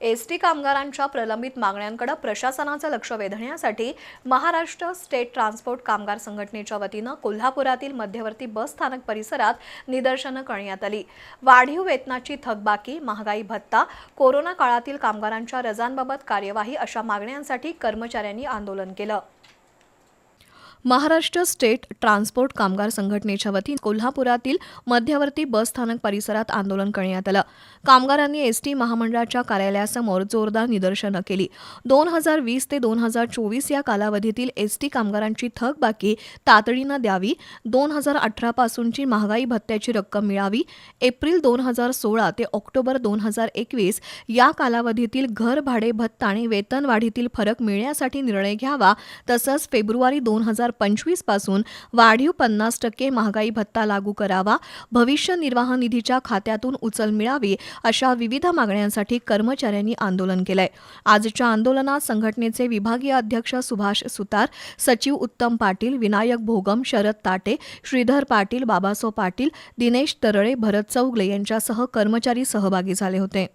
S T कामगारांच्या प्रलंबित मागण्यांकडे प्रशासनाचं लक्ष वेधण्यासाठी महाराष्ट्र स्टेट ट्रान्सपोर्ट कामगार संघटनेच्या वतीनं कोल्हापुरातील मध्यवर्ती बस स्थानक परिसरात निदर्शनं करण्यात आली. वाढीव वेतनाची थकबाकी महागाई भत्ता कोरोना काळातील कामगारांच्या रजांबाबत कार्यवाही अशा मागण्यांसाठी कर्मचाऱ्यांनी आंदोलन केलं. महाराष्ट्र स्टेट ट्रान्सपोर्ट कामगार संघटनेच्या वतीने कोल्हापुरातील मध्यवर्ती बस स्थानक परिसरात आंदोलन करण्यात आलं. कामगारांनी एस टी महामंडळाच्या कार्यालयासमोर जोरदार निदर्शनं केली. दोन हजार वीस ते दोन हजार चोवीस या कालावधीतील एस टी कामगारांची थकबाकी तातडीनं द्यावी. दोन हजार अठरापासूनची महागाई भत्त्याची रक्कम मिळावी. एप्रिल दोन हजार सोळा ते ऑक्टोबर दोन हजार एकवीस या कालावधीतील घर भाडे भत्ता आणि वेतनवाढीतील फरक मिळण्यासाठी निर्णय घ्यावा तसंच फेब्रुवारी दोन हजार हजार पंचवीसपासून वाढीव पन्नास टक्के महागाई भत्ता लागू करावा भविष्य निर्वाह निधीच्या खात्यातून उचल मिळावी अशा विविध मागण्यांसाठी कर्मचाऱ्यांनी आंदोलन केलंय. आजच्या आंदोलनात संघटनेचे विभागीय अध्यक्ष सुभाष सुतार सचिव उत्तम पाटील विनायक भोगम शरद ताटे श्रीधर पाटील बाबासो पाटील दिनेश तरळे भरत चौगले यांच्यासह कर्मचारी सहभागी झाले होते.